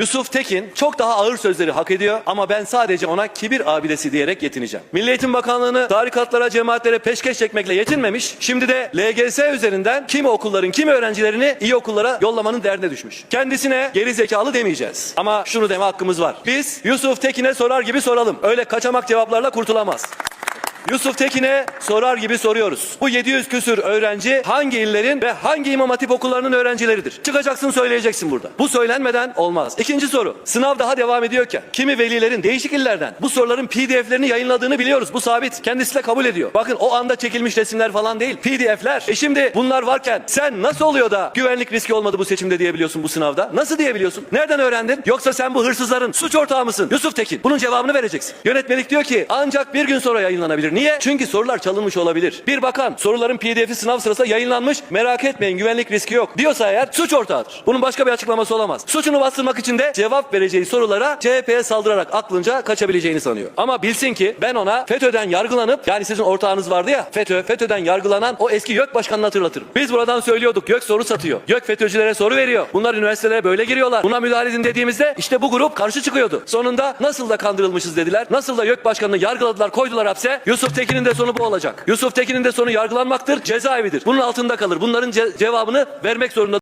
Yusuf Tekin çok daha ağır sözleri hak ediyor ama ben sadece ona kibir abidesi diyerek yetineceğim. Milli Eğitim Bakanlığı'nı tarikatlara, cemaatlere peşkeş çekmekle yetinmemiş. Şimdi de LGS üzerinden kimi okulların, kimi öğrencilerini iyi okullara yollamanın derdine düşmüş. Kendisine geri zekalı demeyeceğiz. Ama şunu deme hakkımız var. Biz Yusuf Tekin'e sorar gibi soralım. Öyle kaçamak cevaplarla kurtulamaz. Yusuf Tekin'e sorar gibi soruyoruz. Bu 700 küsür öğrenci hangi illerin ve hangi imam hatip okullarının öğrencileridir? Çıkacaksın söyleyeceksin burada. Bu söylenmeden olmaz. İkinci soru. Sınav daha devam ediyorken kimi velilerin değişik illerden bu soruların pdf'lerini yayınladığını biliyoruz. Bu sabit. Kendisi de kabul ediyor. Bakın o anda çekilmiş resimler falan değil. pdf'ler. E şimdi bunlar varken sen nasıl oluyor da güvenlik riski olmadı bu seçimde diyebiliyorsun bu sınavda? Nasıl diyebiliyorsun? Nereden öğrendin? Yoksa sen bu hırsızların suç ortağı mısın? Yusuf Tekin. Bunun cevabını vereceksin. Yönetmelik diyor ki ancak bir gün sonra yayınlanabilir. Niye? Çünkü sorular çalınmış olabilir. Bir bakan soruların pdf'i sınav sırasında yayınlanmış merak etmeyin güvenlik riski yok diyorsa eğer suç ortağıdır. Bunun başka bir açıklaması olamaz. Suçunu bastırmak için de cevap vereceği sorulara CHP'ye saldırarak aklınca kaçabileceğini sanıyor. Ama bilsin ki ben ona FETÖ'den yargılanıp yani sizin ortağınız vardı ya FETÖ, FETÖ'den yargılanan o eski YÖK başkanını hatırlatırım. Biz buradan söylüyorduk YÖK soru satıyor. YÖK FETÖ'cülere soru veriyor. Bunlar üniversitelere böyle giriyorlar. Buna müdahale edin dediğimizde işte bu grup karşı çıkıyordu. Sonunda nasıl da kandırılmışız dediler. Nasıl da YÖK başkanını yargıladılar koydular hapse. Yusuf Tekin'in de sonu bu olacak. Yusuf Tekin'in de sonu yargılanmaktır cezaevidir. Bunun altında kalır. Bunların ce- cevabını vermek zorunda